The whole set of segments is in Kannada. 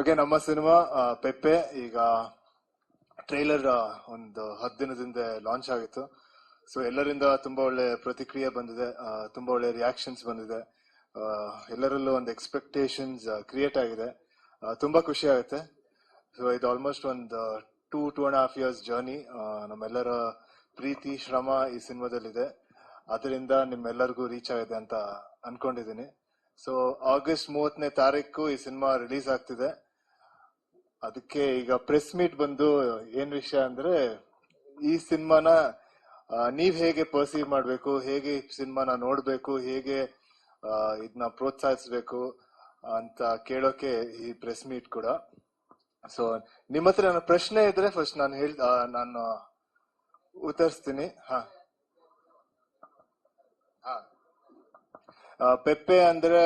ಓಕೆ ನಮ್ಮ ಸಿನಿಮಾ ಪೆಪ್ಪೆ, ಈಗ ಟ್ರೈಲರ್ ಒಂದು ಹತ್ತು ದಿನದಿಂದ ಲಾಂಚ್ ಆಗಿತ್ತು. ಸೊ ಎಲ್ಲರಿಂದ ತುಂಬಾ ಒಳ್ಳೆ ಪ್ರತಿಕ್ರಿಯೆ ಬಂದಿದೆ ತುಂಬಾ ಒಳ್ಳೆ ರಿಯಾಕ್ಷನ್ಸ್ ಬಂದಿದೆ. ಎಲ್ಲರಲ್ಲೂ ಒಂದು ಎಕ್ಸ್ಪೆಕ್ಟೇಷನ್ಸ್ ಕ್ರಿಯೇಟ್ ಆಗಿದೆ. ತುಂಬಾ ಖುಷಿ ಆಗುತ್ತೆ. ಸೊ ಇದು ಆಲ್ಮೋಸ್ಟ್ ಒಂದು two two and half years journey ನಮ್ಮೆಲ್ಲರ ಪ್ರೀತಿ, ಶ್ರಮ ಈ ಸಿನಿಮಾದಲ್ಲಿದೆ. ಅದರಿಂದ ನಿಮ್ಮೆಲ್ಲರಿಗೂ ರೀಚ್ ಆಗಿದೆ ಅಂತ ಅನ್ಕೊಂಡಿದ್ದೀನಿ. ಸೊ ಆಗಸ್ಟ್ ಮೂವತ್ತನೇ ತಾರೀಕು ಈ ಸಿನಿಮಾ ರಿಲೀಸ್ ಆಗ್ತಿದೆ. ಅದಕ್ಕೆ ಈಗ ಪ್ರೆಸ್ ಮೀಟ್ ಬಂದು ಏನ್ ವಿಷಯ ಅಂದ್ರೆ, ಈ ಸಿನಿಮಾನ ನೀವ್ ಹೇಗೆ ಪರ್ಸೀವ್ ಮಾಡ್ಬೇಕು, ಹೇಗೆ ಸಿನಿಮಾನ ನೋಡ್ಬೇಕು, ಹೇಗೆ ಇದನ್ನ ಪ್ರೋತ್ಸಾಹಿಸ್ಬೇಕು ಅಂತ ಕೇಳೋಕೆ ಈ ಪ್ರೆಸ್ ಮೀಟ್ ಕೂಡ. ಸೊ ನಿಮ್ಮ ಹತ್ರ ನನ್ನ ಪ್ರಶ್ನೆ ಇದ್ರೆ ಫಸ್ಟ್ ನಾನು ಹೇಳ್ ನಾನು ಉತ್ತರಿಸ್ತೀನಿ. ಹಾ. ಪೆಪ್ಪೆ ಅಂದ್ರೆ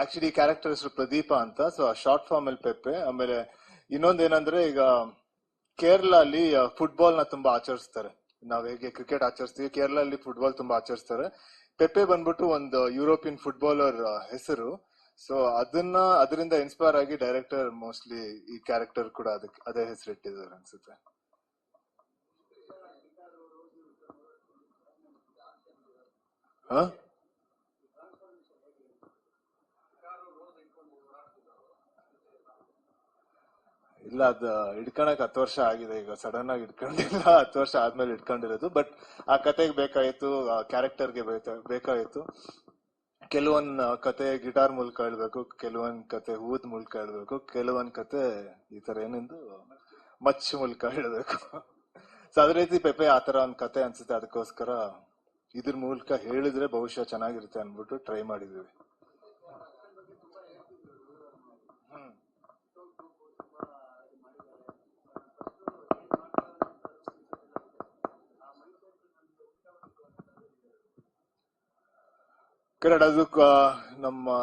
ಆಕ್ಚುಲಿ ಕ್ಯಾರೆಕ್ಟರ್ ಹೆಸರು ಪ್ರದೀಪ ಅಂತ. ಸೊ ಶಾರ್ಟ್ ಫಾರ್ಮ್ ಅಲ್ಲಿ ಪೆಪ್ಪೆ ಆಮೇಲೆ ಇನ್ನೊಂದ್ ಏನಂದ್ರೆ ಈಗ ಕೇರಳ ಅಲ್ಲಿ ಫುಟ್ಬಾಲ್ನ ತುಂಬಾ ಆಚರಿಸ್ತಾರೆ. ನಾವ್ ಹೇಗೆ ಕ್ರಿಕೆಟ್ ಆಚರಿಸ್ತೀವಿ ಕೇರಳ ಅಲ್ಲಿ ಫುಟ್ಬಾಲ್ ತುಂಬಾ ಆಚರಿಸ್ತಾರೆ. ಪೆಪ್ಪೆ ಬಂದ್ಬಿಟ್ಟು ಒಂದು ಯುರೋಪಿಯನ್ ಫುಟ್ಬಾಲರ್ ಹೆಸರು. ಸೊ ಅದನ್ನ, ಅದರಿಂದ ಇನ್ಸ್ಪೈರ್ ಆಗಿ ಡೈರೆಕ್ಟರ್ ಮೋಸ್ಟ್ಲಿ ಈ ಕ್ಯಾರೆಕ್ಟರ್ ಕೂಡ ಅದಕ್ಕೆ ಅದೇ ಹೆಸರು ಇಟ್ಟಿದ್ದಾರೆ ಅನ್ಸುತ್ತೆ. ಹ? ಇಲ್ಲ, ಅದ ಇಟ್ಕೊಳಕ್ ಹತ್ತು ವರ್ಷ ಆಗಿದೆ. ಈಗ ಸಡನ್ ಆಗಿ ಇಟ್ಕೊಂಡಿಲ್ಲ ಹತ್ತು ವರ್ಷ ಆದ್ಮೇಲೆ ಇಟ್ಕೊಂಡಿರೋದು ಬಟ್ ಆ ಕತೆಗೆ ಬೇಕಾಗಿತ್ತು ಆ ಕ್ಯಾರೆಕ್ಟರ್ಗೆ ಬೇಕಾಗಿತ್ತು ಕೆಲವೊಂದ್ ಕತೆ ಗಿಟಾರ್ ಮೂಲಕ ಹೇಳ್ಬೇಕು, ಕೆಲವೊಂದ್ ಕತೆ ಹೂದ್ ಮೂಲಕ ಹೇಳ್ಬೇಕು, ಕೆಲವೊಂದ್ ಕತೆ ಈ ತರ ಏನಿಂದು ಮಚ್ ಮೂಲಕ ಹೇಳ್ಬೇಕು. ಸೊ ಅದೇ ರೀತಿ ಪೆಪೆ ಆ ತರ ಒಂದ್ ಕತೆ ಅನ್ಸುತ್ತೆ. ಅದಕ್ಕೋಸ್ಕರ ಇದ್ರ ಮೂಲಕ ಹೇಳಿದ್ರೆ ಬಹುಶಃ ಚೆನ್ನಾಗಿರುತ್ತೆ ಅನ್ಬಿಟ್ಟು ಟ್ರೈ ಮಾಡಿದೀವಿ ಕರೆಕ್ಟ್ ಅದು ನಮ್ಮ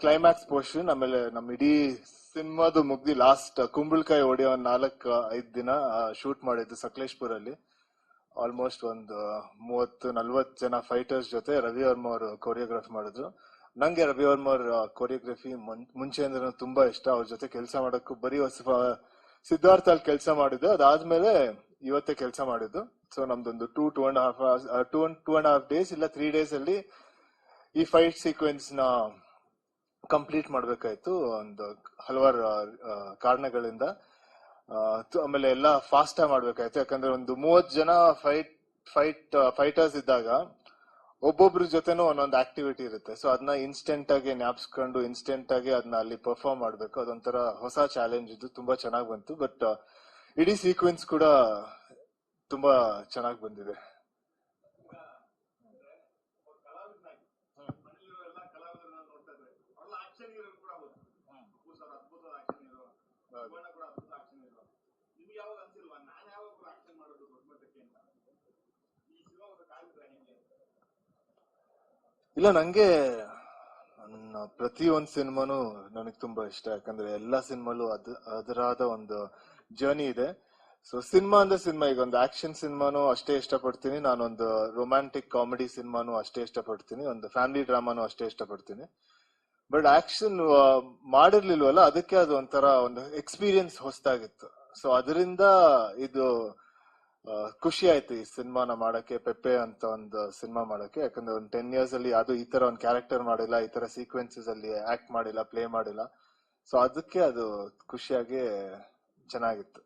ಕ್ಲೈಮ್ಯಾಕ್ಸ್ ಪೋರ್ಷನ್ ಆಮೇಲೆ ನಮ್ಮ ಇಡೀ ಸಿನಿಮಾದು ಮುಗ್ದಿ ಲಾಸ್ಟ್ ಕುಂಬಳಕಾಯಿ ಹೊಡೆಯೋ ನಾಲ್ಕು, ಐದು ದಿನ ಶೂಟ್ ಮಾಡಿದ್ದು ಸಕಲೇಶ್ಪುರಲ್ಲಿ. ಆಲ್ಮೋಸ್ಟ್ ಒಂದು ಮೂವತ್ತು ನಲ್ವತ್ ಜನ ಫೈಟರ್ಸ್ ಜೊತೆ ರವಿ ವರ್ಮ ಅವರು ಕೊರಿಯೋಗ್ರಾಫ್ ಮಾಡಿದ್ರು. ನಂಗೆ ರವಿ ವರ್ಮ ಅವ್ರ ಕೊರಿಯೋಗ್ರಫಿ ಮುಂಚೆಯಿಂದ ತುಂಬಾ ಇಷ್ಟ. ಅವ್ರ ಜೊತೆ ಕೆಲಸ ಮಾಡೋಕ್ಕೂ ಬರೀ ಹೊಸ ಸಿದ್ಧಾರ್ಥ ಅಲ್ಲಿ ಕೆಲಸ ಮಾಡಿದ್ದು. ಅದಾದ್ಮೇಲೆ ಇವತ್ತೇ ಕೆಲಸ ಮಾಡಿದ್ದು. ಸೊ ನಮ್ದೊಂದು two two and half two two and half days ಇಲ್ಲ ತ್ರೀ ಡೇಸ್ ಅಲ್ಲಿ ಈ ಫೈಟ್ ಸೀಕ್ವೆನ್ಸ್ನ ಕಂಪ್ಲೀಟ್ ಮಾಡ್ಬೇಕಾಯ್ತು. ಒಂದು ಹಲವಾರು ಕಾರಣಗಳಿಂದ ಆಮೇಲೆ ಎಲ್ಲ ಫಾಸ್ಟ್ ಆಗಿ ಮಾಡ್ಬೇಕಾಯ್ತು. ಯಾಕಂದ್ರೆ ಒಂದು ಮೂವತ್ ಜನ ಫೈಟ್ ಫೈಟ್ ಫೈಟರ್ಸ್ ಇದ್ದಾಗ ಒಬ್ಬೊಬ್ರ ಜೊತೆನೂ ಒಂದೊಂದು ಆಕ್ಟಿವಿಟಿ ಇರುತ್ತೆ. ಸೊ ಅದನ್ನ ಇನ್ಸ್ಟೆಂಟ್ ಆಗಿ ನ್ಯಾಪ್ಸ್ಕೊಂಡು ಇನ್ಸ್ಟೆಂಟ್ ಆಗಿ ಅದನ್ನ ಅಲ್ಲಿ ಪರ್ಫಾರ್ಮ್ ಮಾಡ್ಬೇಕು. ಅದೊಂಥರ ಹೊಸ ಚಾಲೆಂಜ್ ಇದು. ತುಂಬಾ ಚೆನ್ನಾಗಿ ಬಂತು. ಬಟ್ ಇಡೀ ಸೀಕ್ವೆನ್ಸ್ ಕೂಡ ತುಂಬಾ ಚೆನ್ನಾಗಿ ಬಂದಿದೆ. ಇಲ್ಲ ನಂಗೆ ನನ್ನ ಪ್ರತಿ ಒಂದ್ ಸಿನಿಮಾನು ನನಗೆ ತುಂಬಾ ಇಷ್ಟ. ಯಾಕಂದ್ರೆ ಎಲ್ಲಾ ಸಿನಿಮಾಲು ಅದ ಅದರಾದ ಒಂದು ಜರ್ನಿ ಇದೆ. ಸೊ ಸಿನಿಮಾ ಅಂದ್ರೆ ಸಿನಿಮಾ. ಈಗ ಒಂದು ಆಕ್ಷನ್ ಸಿನಿಮಾನು ಅಷ್ಟೇ ಇಷ್ಟಪಡ್ತೀನಿ. ನಾನೊಂದು ರೊಮ್ಯಾಂಟಿಕ್ ಕಾಮಿಡಿ ಸಿನಿಮಾನು ಅಷ್ಟೇ ಇಷ್ಟಪಡ್ತೀನಿ. ಒಂದು ಫ್ಯಾಮಿಲಿ ಡ್ರಾಮಾನು ಅಷ್ಟೇ ಇಷ್ಟಪಡ್ತೀನಿ. ಬಟ್ ಆಕ್ಷನ್ ಮಾಡಿರ್ಲಿಲ್ವಲ್ಲ, ಅದಕ್ಕೆ ಅದು ಒಂಥರ ಒಂದು ಎಕ್ಸ್ಪೀರಿಯನ್ಸ್ ಹೊಸ್ತಾಗಿತ್ತು ಸೊ ಅದರಿಂದ ಇದು ಖುಷಿ ಆಯ್ತು ಈ ಸಿನಿಮಾನ ಮಾಡಕ್ಕೆ, ಪೆಪ್ಪೆ ಅಂತ ಒಂದು ಸಿನಿಮಾ ಮಾಡಕ್ಕೆ. ಯಾಕಂದ್ರೆ ಒಂದು ಟೆನ್ ಇಯರ್ಸ್ ಅಲ್ಲಿ ಅದು ಈ ತರ ಒಂದು ಕ್ಯಾರೆಕ್ಟರ್ ಮಾಡಿಲ್ಲ, ಈ ತರ ಸೀಕ್ವೆನ್ಸಸ್ ಅಲ್ಲಿ ಆಕ್ಟ್ ಮಾಡಿಲ್ಲ ಪ್ಲೇ ಮಾಡಿಲ್ಲ. ಸೊ ಅದಕ್ಕೆ ಅದು ಖುಷಿಯಾಗಿ ಚೆನ್ನಾಗಿತ್ತು.